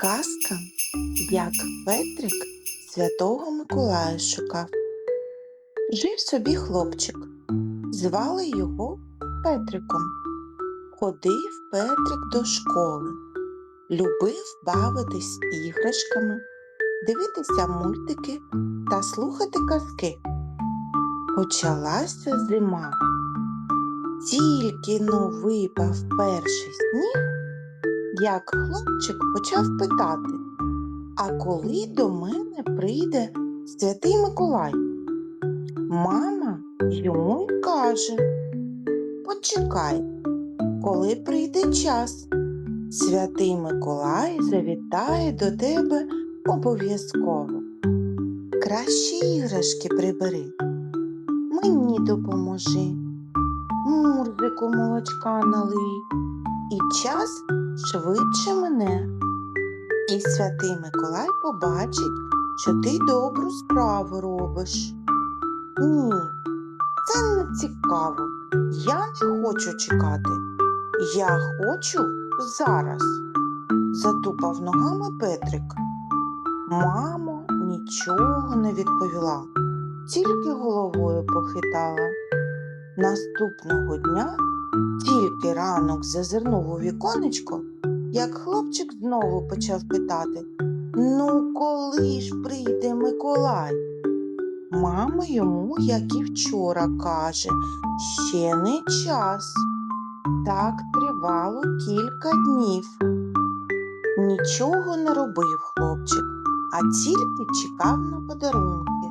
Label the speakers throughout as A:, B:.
A: Казка, як Петрик святого Миколая шукав. Жив собі хлопчик, звали його Петриком. Ходив Петрик до школи, любив бавитись іграшками, дивитися мультики та слухати казки. Почалася зима. Тільки но випав перший сніг, як хлопчик почав питати, а коли до мене прийде святий Миколай? Мама йому й каже, почекай, коли прийде час, святий Миколай завітає до тебе обов'язково. Краще іграшки прибери, мені допоможи, мурзику молочка налий, і час швидше мене. І святий Миколай побачить, що ти добру справу робиш. Ні, це не цікаво. Я не хочу чекати. Я хочу зараз. Затупав ногами Петрик. Мамо нічого не відповіла, тільки головою похитала. Наступного дня тільки ранок зазирнув у віконечко, як хлопчик знову почав питати Ну, коли ж прийде Миколай? Мама йому, як і вчора, каже, ще не час. Так тривало кілька днів. Нічого не робив хлопчик, а тільки чекав на подарунки.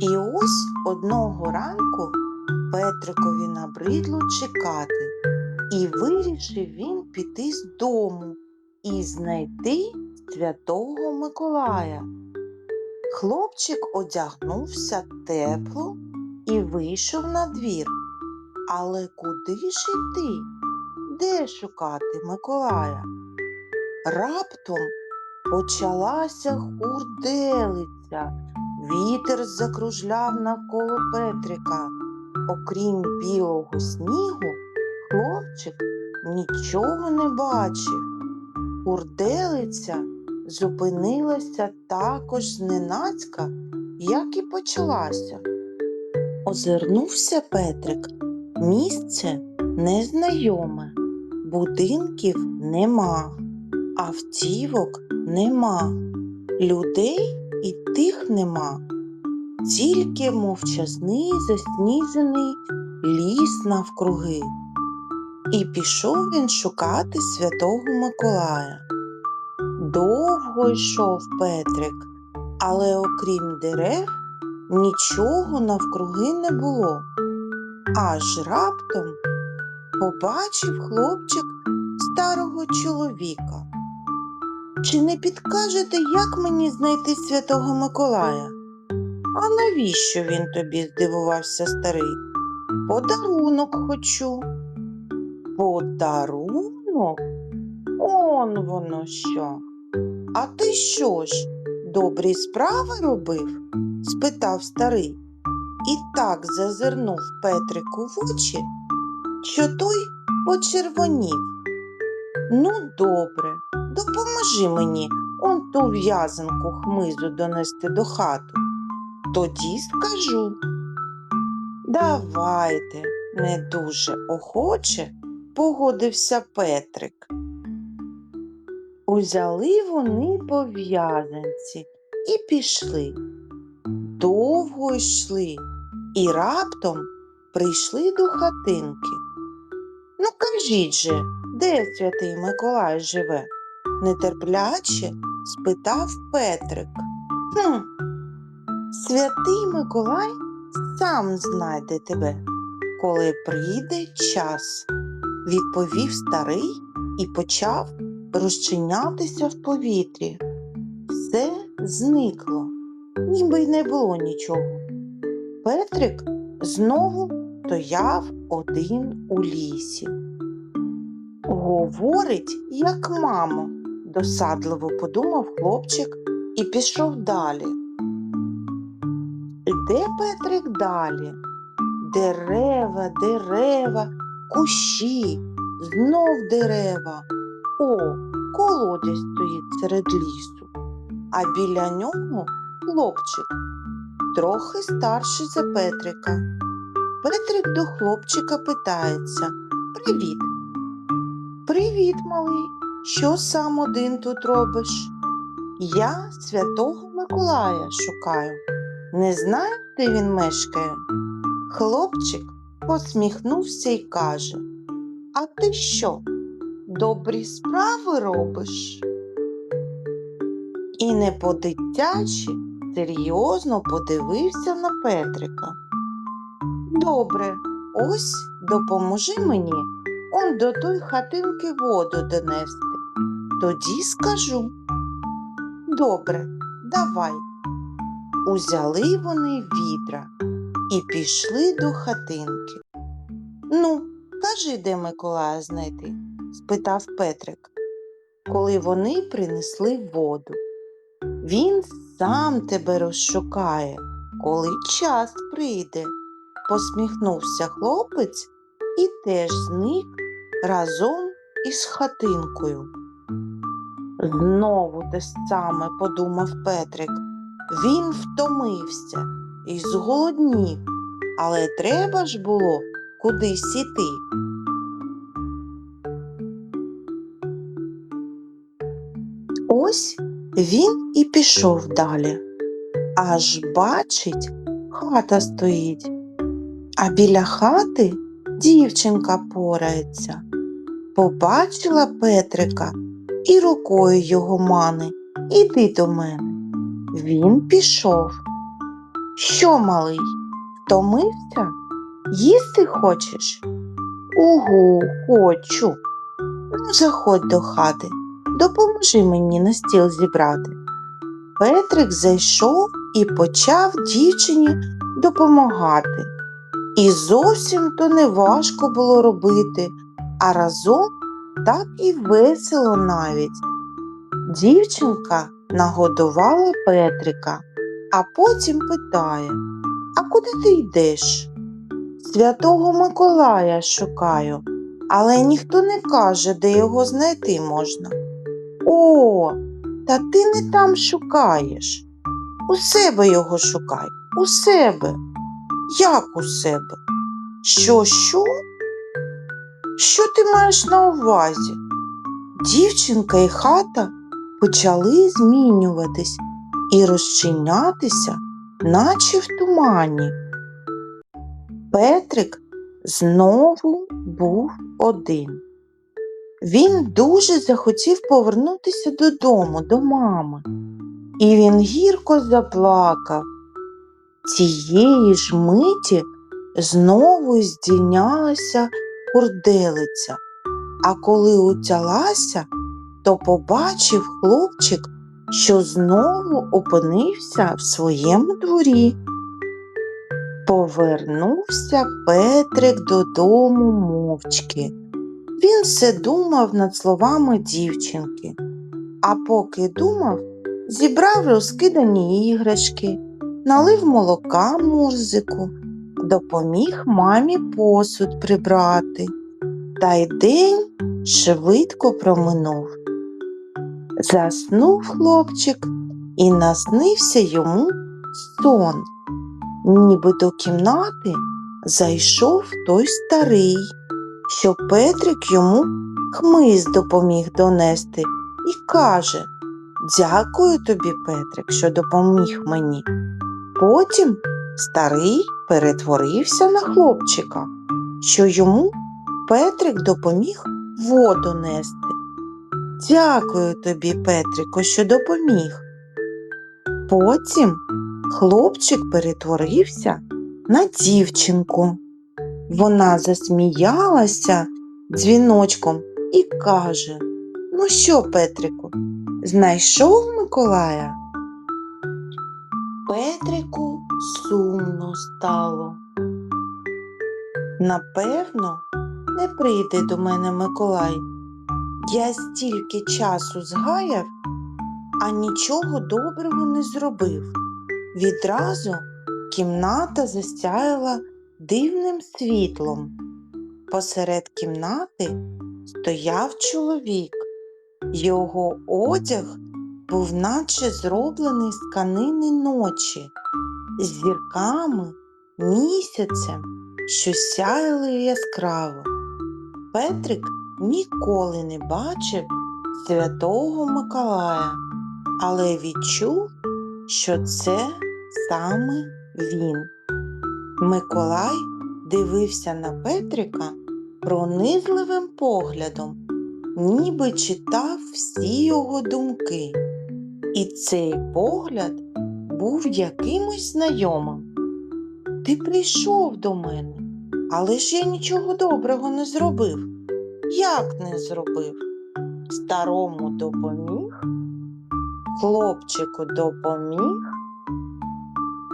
A: І ось одного ранку Петрикові набридло чекати, і вирішив він піти з дому і знайти святого Миколая. Хлопчик одягнувся тепло і вийшов на двір. Але куди ж іти? Де шукати Миколая? Раптом почалася хурделиця. Вітер закружляв навколо Петрика. Окрім білого снігу, хлопчик нічого не бачив. Хурделиця зупинилася також зненацька, як і почалася. Озирнувся Петрик. Місце незнайоме, будинків нема, автівок нема, людей і тих нема, тільки мовчазний засніжений ліс навкруги. І пішов він шукати святого Миколая. Довго йшов Петрик, але окрім дерев нічого навкруги не було. Аж раптом побачив хлопчик старого чоловіка. Чи не підкажете, як мені знайти святого Миколая? А навіщо він тобі? здивувався старий. Подарунок хочу. Подарунок? Он воно що. А ти що ж, добрі справи робив? спитав старий. І так зазирнув Петрику в очі, що той почервонів. Ну, добре, допоможи мені он ту в'язанку хмизу донести до хату. Тоді скажу. Давайте, не дуже охоче погодився Петрик. Узяли вони по в'язанці і пішли. Довго йшли і раптом прийшли до хатинки. Ну, кажіть же, де святий Миколай живе? нетерпляче спитав Петрик. Хм, святий Миколай сам знайде тебе, коли прийде час, відповів старий і почав розчинятися в повітрі. Все зникло, ніби й не було нічого. Петрик знову стояв один у лісі. Говорить, як мамо, досадливо подумав хлопчик і пішов далі. Іде Петрик далі. Дерева, дерева, кущі, знов дерева. О, колодязь стоїть серед лісу, а біля нього хлопчик, трохи старший за Петрика. Петрик до хлопчика питається Привіт. Привіт, малий. Що сам один тут робиш? Я святого Миколая шукаю. Не знаю, де він мешкає. Хлопчик посміхнувся і каже: А ти що? Добрі справи робиш? І не по-дитячі серйозно подивився на Петрика. Добре, ось допоможи мені он до той хатинки воду донести. Тоді скажу. Добре, давай. Узяли вони відра і пішли до хатинки. Ну, кажи, де Миколая знайти? спитав Петрик, коли вони принесли воду. Він сам тебе розшукає, коли час прийде, посміхнувся хлопець і теж зник разом із хатинкою. Знову те саме подумав Петрик. Він втомився і зголоднів, але треба ж було кудись іти. Ось він і пішов далі. Аж бачить, хата стоїть, а біля хати дівчинка порається. Побачила Петрика і рукою його мани Іди до мене. Він пішов. Що, малий, втомився? Їсти хочеш? Угу, хочу. Ну, заходь до хати, допоможи мені на стіл зібрати. Петрик зайшов і почав дівчині допомагати. І зовсім то не важко було робити, а разом так і весело навіть. Дівчинка нагодувала Петрика, а потім питає А куди ти йдеш? Святого Миколая шукаю, але ніхто не каже, де його знайти можна. О, та ти не там шукаєш. У себе його шукай, у себе. Як у себе? Що, що? Що ти маєш на увазі? Дівчинка і хата почали змінюватись і розчинятися, наче в тумані. Петрик знову був один. Він дуже захотів повернутися додому, до мами, і він гірко заплакав. Цієї ж миті знову здійнялася курделиця, а коли утялася, то побачив хлопчик, що знову опинився в своєму дворі. Повернувся Петрик додому мовчки. Він все думав над словами дівчинки, а поки думав, зібрав розкидані іграшки, налив молока мурзику, допоміг мамі посуд прибрати. Та й день швидко проминув. Заснув хлопчик і наснився йому сон. Ніби до кімнати зайшов той старий, що Петрик йому хмиз допоміг донести, і каже Дякую тобі, Петрик, що допоміг мені. Потім старий перетворився на хлопчика, що йому Петрик допоміг воду нести. Дякую тобі, Петрико, що допоміг. Потім хлопчик перетворився на дівчинку. Вона засміялася дзвіночком і каже Ну що, Петрику, знайшов Миколая? Петрику сумно стало. Напевно, не прийде до мене Миколай. Я стільки часу згаяв, а нічого доброго не зробив. Відразу кімната засяяла дивним світлом. Посеред кімнати стояв чоловік. Його одяг був наче зроблений з тканини ночі, з зірками, місяцем, що сяяли яскраво. Петрик ніколи не бачив святого Миколая, але відчув, що це саме він. Миколай дивився на Петрика пронизливим поглядом, ніби читав всі його думки. І цей погляд був якимось знайомим. Ти прийшов до мене, але ж я нічого доброго не зробив. Як не зробив? Старому допоміг, хлопчику допоміг,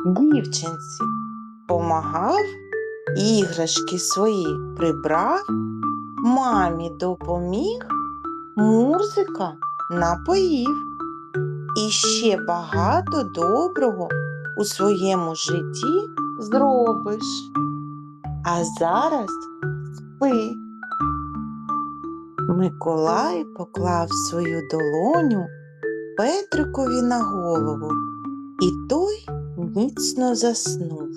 A: дівчинці помагав, іграшки свої прибрав, мамі допоміг, музика напоїв. І ще багато доброго у своєму житті зробиш. А зараз спи. Миколай поклав свою долоню Петрикові на голову, і той міцно заснув.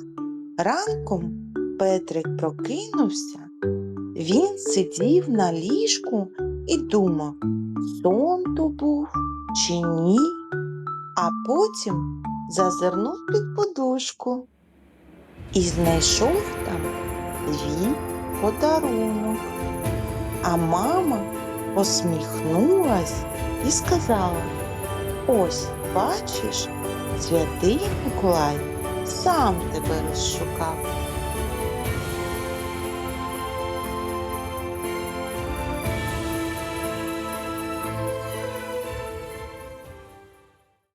A: Ранком Петрик прокинувся. Він сидів на ліжку і думав, сон то був чи ні, а потім зазирнув під подушку і знайшов там свій подарунок. А мама посміхнулась і сказала: Ось, бачиш, святий Миколай сам тебе розшукав.